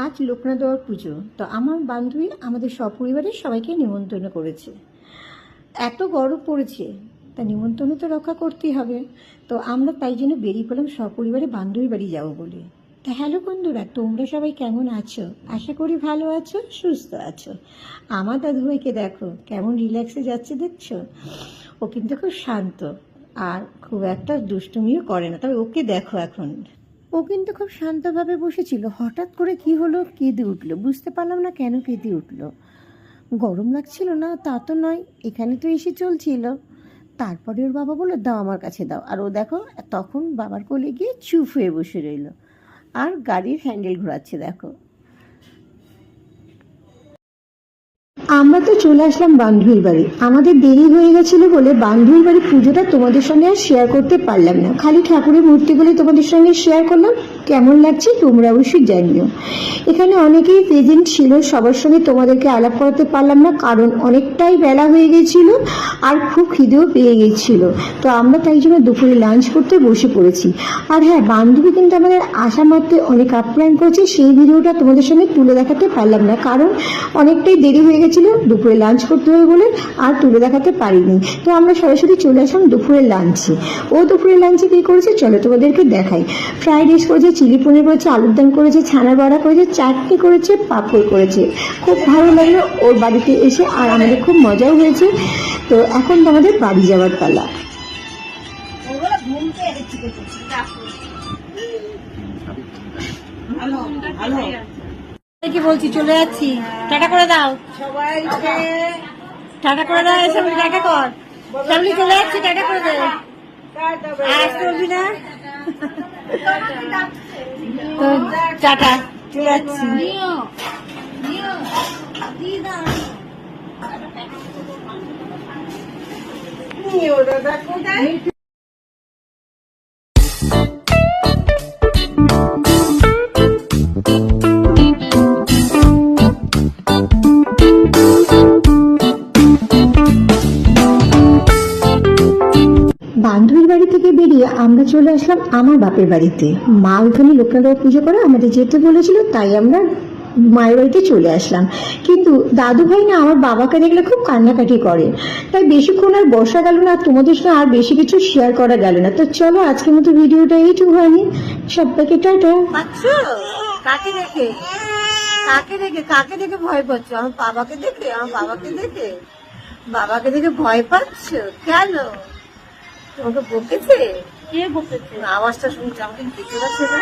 আজ লোকনাথ বাবার পুজো, তো আমার বান্ধবী আমাদের সপরিবারের সবাইকে নিমন্ত্রণ করেছে। এত গরম পড়েছে, তা নিমন্ত্রণ তো রক্ষা করতেই হবে। তো আমরা তাই জন্য বেরিয়ে পড়লাম সপরিবারে বান্ধবীর বাড়ি যাব বলে। তা হ্যালো বন্ধুরা, তোমরা সবাই কেমন আছো? আশা করি ভালো আছো, সুস্থ আছো। আমার দাদুভাইকে দেখো, কেমন রিল্যাক্সে যাচ্ছে দেখছ? ও কিন্তু খুব শান্ত, আর খুব একটা দুষ্টুমিও করে না, তবে ওকে দেখো এখন। ও কিন্তু খুব শান্তভাবে বসেছিল। হঠাৎ করে কি হলো? কেঁদে উঠল। বুঝতে পারলাম না কেন কেঁদে উঠল। গরম লাগছিল না? তা তো নয়। এখানে তো এসে চলছিল। তারপরে ওর বাবা বলল, দাও আমার কাছে দাও। আর ও দেখো, তখন বাবার কোলে গিয়ে চুপ হয়ে বসে রইল। আর গাড়ির হ্যান্ডেল ঘোরাচ্ছে, দেখো। আমরা তো চলে আসলাম বান্ধবীর বাড়ি। আমাদের দেরি হয়ে গেছিল বলে বান্ধবীর বাড়ির পুজোটা তোমাদের সঙ্গে আর শেয়ার করতে পারলাম না। খালি ঠাকুরের মূর্তিগুলি তোমাদের সঙ্গে শেয়ার করলাম। কেমন লাগছে তোমরা অবশ্যই জানিও। এখানে অনেকেই প্রেজেন্ট ছিল, সবার সঙ্গে তোমাদেরকে আলাপ করাতে পারলাম না, কারণ অনেকটাই বেলা হয়ে গেছিল আর খুব খিদেও পেয়ে গেছিল। তো আমরা তাই জন্য দুপুরে লাঞ্চ করতে বসে পড়েছি। আর হ্যাঁ বান্ধবী কিন্তু আমাদের আশা মাত্রে অনেক আপ্যায়ন করেছে, সেই ভিডিওটা তোমাদের সঙ্গে তুলে দেখাতে পারলাম না, কারণ অনেকটাই দেরি হয়ে গেছিল দুপুরে লাঞ্চ করতে হবে বলে আর তুলে দেখাতে পারিনি। তো আমরা সরাসরি চলে আসলাম দুপুরের লাঞ্চে ও দুপুরের লাঞ্চে কী করেছে? চলো তোমাদেরকে দেখাই। ফ্রাইড রাইস করেছে চিলি পনির করেছে, আলুর দম করেছে ছানা বড়া করেছে, চাটনি করেছে, পাপড় করেছে। খুব ভালো লাগল ওর বাড়িতে এসে আর আমাদের খুব মজাও হয়েছে। তো এখন তো আমাদের বাড়ি যাওয়ার পালা। কি বলছি চলে যাচ্ছি। টাটা করে দাও। সবাইকে টাটা করে দাও এসে বলি টাটা কর। সামনে চলে যাচ্ছি টাটা করে দে। আর করবি না? তো টাটা চলে যাচ্ছি। নিও দাদা কোথায়? বেরিয়ে আমরা চলে আসলাম আমার বাপের বাড়িতে। মা ওখানে লোকনাথ পুজো করে আমাদের যেতে বলেছিল, তাই আমরা মায়ের বাড়িতে চলে আসলাম। কিন্তু দাদু ভাই না আমার বাবাকে দেখলে খুব কান্নাকাটি করে। তাই বেশিক্ষণ আর বসা গেল না তোমাদের সঙ্গে আর বেশি কিছু শেয়ার করা গেল না। তো চলো আজকের মতো ভিডিওটা এইটুকু হয়নি সবাইকে টাটা। কাকে দেখে? কাকে দেখে? কাকে দেখে ভয় পাচ্ছ? আমার বাবাকে দেখে, আমার বাবাকে দেখে? বাবাকে দেখে ভয় পাচ্ছ? কেন? তোমাকে বকেছে? কে বকেছে? আওয়াজটা শুনছি আমাকে দেখতে পাচ্ছে না।